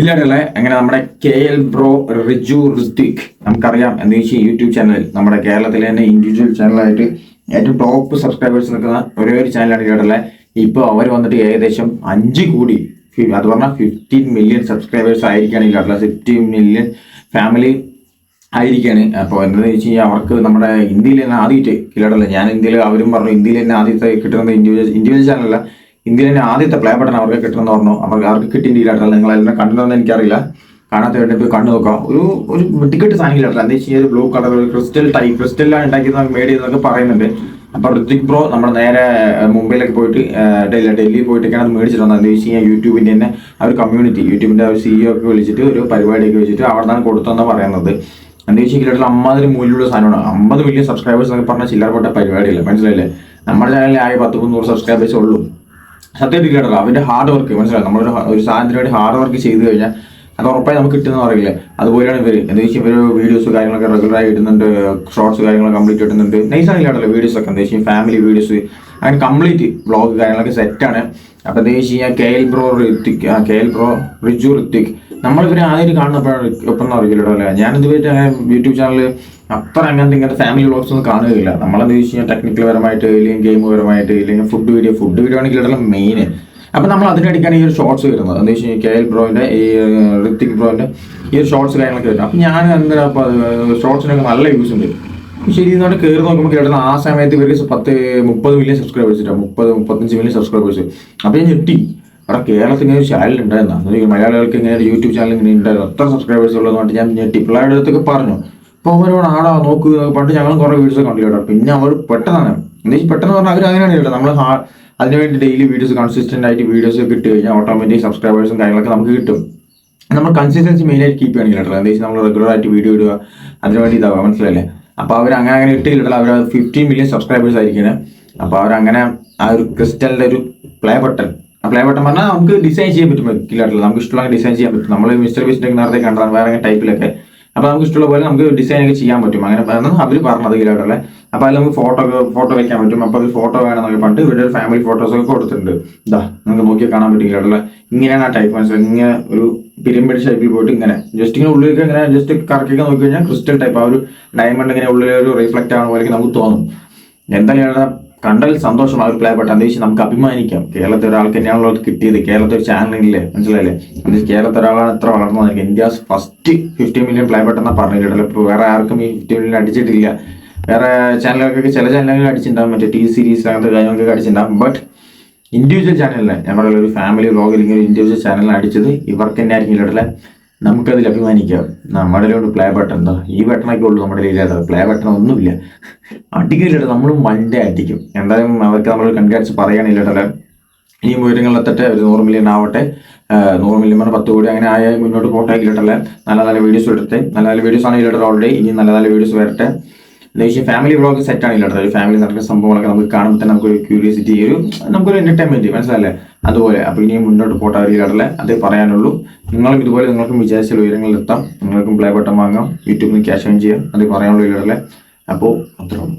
ഇല്ലാടല്ലേ അങ്ങനെ നമ്മുടെ K L bro Riju Hrithik നമുക്കറിയാം. എന്ന് വെച്ചാൽ യൂട്യൂബ് ചാനൽ നമ്മുടെ കേരളത്തിലെ തന്നെ ഇൻഡിവിജ്വൽ ചാനലായിട്ട് ഏറ്റവും ടോപ്പ് സബ്സ്ക്രൈബേഴ്സ് നിൽക്കുന്ന ഒരേ ഒരു ചാനലാണ് ഇല്ലാടല്ലേ ഇപ്പോൾ അവർ വന്നിട്ട് ഏകദേശം അഞ്ച് കോടി അത് പറഞ്ഞാൽ ഫിഫ്റ്റീൻ മില്യൺ സബ്സ്ക്രൈബേഴ്സ് ആയിരിക്കുകയാണ് ഇല്ലാടല്ല ഫിഫ്റ്റീൻ മില്യൺ ഫാമിലി ആയിരിക്കാണ്. അപ്പോൾ എന്താണെന്ന് വെച്ച് കഴിഞ്ഞാൽ അവർക്ക് നമ്മുടെ ഇന്ത്യയിൽ തന്നെ ആദ്യമായിട്ട് കിലടല്ല ഞാൻ ഇന്ത്യയിൽ അവരും പറഞ്ഞു ഇന്ത്യയിൽ തന്നെ ആദ്യത്തെ കിട്ടുന്നത് ഇൻഡിവിജ്വൽ ഇൻഡിവിജ്വൽ ചാനലല്ല ഇന്ത്യയിൽ തന്നെ ആദ്യത്തെ പ്ലേ ബട്ടൺ അവർക്ക് കിട്ടണമെന്ന് പറഞ്ഞു. അവർക്ക് അവർക്ക് കിട്ടിയിട്ടില്ല നിങ്ങൾ എല്ലാം കണ്ടിട്ടുണ്ടെന്ന് എനിക്കറിയില്ല. കാണാത്ത വേണ്ടി പോയി കണ്ടു നോക്കാം. ഒരു ഒരു ടിക്കറ്റ് സാധനം ഇല്ലാട്ടല്ല എന്താ വെച്ച് കഴിഞ്ഞാൽ ബ്ലൂ കളർ ക്രിസ്റ്റൽ ടൈപ്പ് ക്രിസ്റ്റലാണ് ഉണ്ടാക്കിയത് മേഡ് ചെയ്തെന്നൊക്കെ പറയുന്നുണ്ട്. അപ്പോൾ ഋതിക് ബ്രോ നമ്മൾ നേരെ മുംബൈയിലേക്ക് പോയിട്ട് ഡൽഹി ഡൽഹി പോയിട്ടൊക്കെയാണ് അത് മേടിച്ചിട്ട് എന്താ വെച്ച് കഴിഞ്ഞാൽ തന്നെ ആ ഒരു കമ്മ്യൂണിറ്റി യൂട്യൂബിന്റെ ആ ഒരു സിഇഒ ഒക്കെ വിളിച്ചിട്ട് ഒരു പരിപാടിയൊക്കെ വെച്ചിട്ട് അവിടെ നിന്നാണ് കൊടുത്തതെന്ന് പറയുന്നത്. എന്താ വെച്ചാൽ അമ്പതിന് മൂല്യമുള്ള സാധനമാണ്. അമ്പത് മില്യൺ സബ്സ്ക്രൈബേഴ്സ് എന്നൊക്കെ പറഞ്ഞാൽ ചില്ലറപ്പെട്ട പരിപാടിയില്ല? മനസ്സിലായില്ലേ? നമ്മുടെ ചാനലിൽ ആകെ പത്ത് മുന്നൂറ് സബ്സ്ക്രൈബേഴ്സ് ഉള്ളൂ. സത്യത്തിൽ കേട്ടല്ലോ അവന്റെ ഹാർഡ് വർക്ക് മനസ്സിലായി? നമ്മളൊരു ഒരു സാധനത്തിന് വേണ്ടി ഹാർഡ് വർക്ക് ചെയ്ത് കഴിഞ്ഞാൽ അത് ഉറപ്പായി നമുക്ക് കിട്ടുന്ന പറയില്ലേ? അതുപോലെയാണ് ഇവർ എന്താ വെച്ചാൽ ഇവർ വീഡിയോസ് കാര്യങ്ങളൊക്കെ റെഗുലറായി ഇടുന്നുണ്ട് ഷോർട്സ് കാര്യങ്ങളൊക്കെ കംപ്ലീറ്റ് ഇടുന്നുണ്ട്. നൈസാണ് ഇല്ലാണ്ടല്ലോ വീഡിയോസ് ഒക്കെ. എന്താ വെച്ചാൽ ഫാമിലി വീഡിയോസ് അങ്ങനെ കംപ്ലീറ്റ് വ്ളോഗ് കാര്യങ്ങളൊക്കെ സെറ്റാണ് അപ്പോൾ എന്താ വെച്ച് കഴിഞ്ഞാൽ K L bro Hrithik K L bro Riju Hrithik നമ്മളിവരെ ആദ്യമായിട്ട് കാണുന്നപ്പോഴാണ് ഒപ്പം അറിയില്ലല്ലോ അല്ലേ? ഇതുവരെ യൂട്യൂബ് ചാനൽ അത്ര അങ്ങനത്തെ ഇങ്ങനത്തെ ഫാമിലി വ്ളോഗ്സ് ഒന്നും കാണുകയില്ല. നമ്മളെന്ന് വെച്ച് കഴിഞ്ഞാൽ ടെക്നിക്കൽ പരമായിട്ട് ഇല്ലെങ്കിൽ ഗെയിം പരമായിട്ട് ഇല്ലെങ്കിൽ ഫുഡ് വീഡിയോ ഫുഡ് വീഡിയോ ആണെങ്കിൽ ഇടല മെയിൻ അപ്പം നമ്മൾ അതിനിടയ്ക്കാണ് ഈ ഒരു ഷോർട്സ് വരുന്നത്. എന്താ വെച്ച് കഴിഞ്ഞാൽ കെ എൽ ബ്രോയിന്റെ ഈ റിത്തിക് ബ്രോന്റെ ഈ ഒരു ഷോർട്സ് കാര്യങ്ങളൊക്കെ വരുന്നത്. അപ്പം ഞാൻ എന്താ ഷോർട്സിനൊക്കെ നല്ല യൂസ് ഉണ്ട്. ശരി ഇന്നോട്ട് കയറി നോക്കുമ്പോൾ കേട്ടത് ആ സമയത്ത് ഇവർക്ക് പത്ത് മുപ്പത് മില്യൺ സബ്സ്ക്രൈബേഴ്സ് ഇല്ല മുപ്പത് മുപ്പത്തഞ്ച് മില്യൺ സബ്സ്ക്രൈബേഴ്സ് അപ്പം ഞാൻ ഞെട്ടി. അവിടെ കേരളത്തിൽ ഇങ്ങനെ ഒരു ചാനൽ ഉണ്ടായിരുന്ന? മലയാളികൾക്ക് ഇങ്ങനെ ഒരു യൂട്യൂബ് ചാനൽ ഇങ്ങനെ ഉണ്ടായിരുന്നു. എത്ര സബ്സ്ക്രൈബേഴ്സ് ഉള്ളതെന്ന് പറഞ്ഞിട്ട് ഞാൻ ഞെട്ടി. പിള്ളേരുടെ അടുത്തൊക്കെ പറഞ്ഞു. അവരോട് ആടാ നോക്ക് പണ്ട് ഞങ്ങളും കുറേ വീഡിയോസ് കണ്ടില്ല കേട്ടോ പിന്നെ അവർ പെട്ടെന്നാണ്. എന്താ വെച്ചാൽ പെട്ടെന്ന് പറഞ്ഞാൽ അവർ അങ്ങനെയാണ് കേട്ടോ നമ്മൾ അതിനുവേണ്ടി ഡെയിലി വീഡിയോസ് കൺസിസ്റ്റന്റ് ആയിട്ട് വീഡിയോസ് കിട്ടി കഴിഞ്ഞാൽ ഓട്ടോമാറ്റിക് സബ്സ്ക്രൈബേഴ്സും കാര്യങ്ങളൊക്കെ നമുക്ക് കിട്ടും. നമ്മൾ കൺസിസ്റ്റൻസി മെയിൻ ആയിട്ട് കീപ്പ് ചെയ്യണം കേട്ടോ എന്താ നമ്മൾ റെഗുലർ ആയിട്ട് വീഡിയോ ഇടുക അതിനുവേണ്ടി ഇതാവുക. മനസ്സിലല്ലേ അപ്പോൾ അവർ അങ്ങനെ അങ്ങനെ ഇട്ടില്ല അവർ ഫിഫ്റ്റീൻ മില്യൺ സബ്സ്ക്രൈബേഴ്സ് ആയിരിക്കണേ. അപ്പോൾ അവരങ്ങനെ ആ ഒരു ക്രിസ്റ്റലിന്റെ ഒരു പ്ലേ ബട്ടൺ ആ പ്ലേ ബട്ടൺ പറഞ്ഞാൽ നമുക്ക് ഡിസൈൻ ചെയ്യാൻ പറ്റും കില്ലാട്ടില്ല നമുക്ക് ഇഷ്ടമുള്ള ഡിസൈൻ ചെയ്യാൻ പറ്റും. നമ്മൾ മിസ്റ്റർ ബീസിന്റെ നേരത്തെ കണ്ടതാണ്. വേറെ ടൈപ്പിലൊക്കെ അപ്പോൾ നമുക്ക് ഇഷ്ടമുള്ള പോലെ നമുക്ക് ഡിസൈൻ ഒക്കെ ചെയ്യാൻ പറ്റും. അങ്ങനെ അവർ പറഞ്ഞത് കില്ലാട്ടല്ലേ അപ്പോൾ അതിൽ നമുക്ക് ഫോട്ടോ ഫോട്ടോ വെക്കാൻ പറ്റും. അപ്പോൾ അതിൽ ഫോട്ടോ വേണമെന്നൊക്കെ പണ്ട് ഇവിടെ ഒരു ഫാമിലി ഫോട്ടോസ് ഒക്കെ കൊടുത്തിട്ടുണ്ട്. ഇതാ നമുക്ക് നോക്കിയാൽ കാണാൻ പറ്റും കില്ലാട്ടല്ലേ ഇങ്ങനെയാണ് ആ ടൈപ്പ് മനസ്സിലായി ഇങ്ങനെ ഒരു പിരമിഡ് ഷേപ്പിൽ പോയിട്ട് ഇങ്ങനെ. ജസ്റ്റ് ഇങ്ങനെ ഉള്ളിലേക്ക് ഇങ്ങനെ ജസ്റ്റ് കറക്കിയൊക്കെ നോക്കി കഴിഞ്ഞാൽ ക്രിസ്റ്റൽ ടൈപ്പ് ആ ഒരു ഡയമണ്ട് ഇങ്ങനെ ഉള്ളിൽ ഒരു റിഫ്ലക്റ്റ് ആവുന്ന പോലെ നമുക്ക് തോന്നും. എന്തായാലും കണ്ടൽ സന്തോഷം ആ ഒരു പ്ലേ പെട്ടെന്ന് എന്താ നമുക്ക് അഭിമാനിക്കാം. കേരളത്തിൽ ഒരാൾക്ക് തന്നെയാണല്ലോ കിട്ടിയത്. കേരളത്തിൽ ഒരു ചാനലില്ലേ മനസ്സിലായില്ലേ? കേരളത്തിൽ ഒരാളാണ് എത്ര വളർന്നു വന്നിരിക്കുക India first fifty million play പെട്ടെന്ന് ഇപ്പോൾ വേറെ ആർക്കും ഈ ഫിഫ്റ്റി മില്യൺ അടിച്ചിട്ടില്ല. വേറെ ചാനലുകൾക്കൊക്കെ ചില ചാനലുകൾ അടിച്ചിട്ടുണ്ടാകും മറ്റേ ടി സീരീസ് അങ്ങനത്തെ കാര്യങ്ങളൊക്കെ അടിച്ചിട്ടുണ്ടാകും ബട്ട് ഇൻഡിവിജ്വൽ ചാനലിലെ ഞാൻ ഒരു ഫാമിലി വ്ലോഗ് അല്ലെങ്കിൽ ഇൻഡിവിജ്വൽ ചാനലിൽ അടിച്ചത് ഇവർക്ക് തന്നെ ആയിരിക്കും ഇടലെ നമുക്കതിൽ അഭിമാനിക്കാം ഒരു പ്ലേ ബട്ടൺ എന്താ ഈ ബട്ടണൊക്കെ ഉള്ളൂ നമ്മുടെ കയ്യിലത് പ്ലേ ബട്ടൺ ഒന്നുമില്ല. അടിക്കില്ല നമ്മൾ മണ്ടേ അടിക്കും. എന്തായാലും അവർക്ക് നമ്മൾ കൺഗ്രാറ്റ്സ് പറയുകയാണില്ല ഈ ഇനിയും ഉയരങ്ങളിലെത്തട്ടെ ഒരു നൂറ് മില്യൺ ആവട്ടെ. നൂറ് മില്യൺ പറഞ്ഞാൽ പത്ത് കോടി അങ്ങനെ ആയാൽ മുന്നോട്ട് പോട്ടെ ഇല്ലട്ടല്ലേ നല്ല നല്ല വീഡിയോസ് എടുത്തെ. നല്ല നല്ല വീഡിയോസ് ആണ് ഇല്ലട്ടർ ഓൾറെഡി ഇനി നല്ല നല്ല വീഡിയോസ് വരട്ടെ. എന്താ ഫാമിലി വ്ളോഗ് സെറ്റ് ആണ് ഇല്ലട്ടർ ഒരു ഫാമിലി നടക്കുന്ന സംഭവങ്ങളൊക്കെ നമുക്ക് കാണുമ്പോൾ തന്നെ നമുക്കൊരു ക്യൂരിയോസിറ്റി ഒരു നമുക്കൊരു എന്റർടൈൻമെന്റ് മനസ്സിലല്ലേ? അതുപോലെ. അപ്പോൾ ഇനിയും മുന്നോട്ട് പോട്ടെ അറിയില്ലട്ടല്ലേ അതേ പറയാനുള്ളൂ. നിങ്ങൾക്ക് ഇതുപോലെ നിങ്ങൾക്കും വിചാരിച്ച ഉയരങ്ങളിൽ എത്താം. നിങ്ങൾക്കും പ്ലേ ബട്ടൺ വാങ്ങാം. യൂട്യൂബിൽ നിന്ന് ക്യാഷ് ഓൺ ചെയ്യാം. അതേ പറയാനുള്ളൂ ഇല്ലാടല്ലേ അപ്പോൾ അത്രയും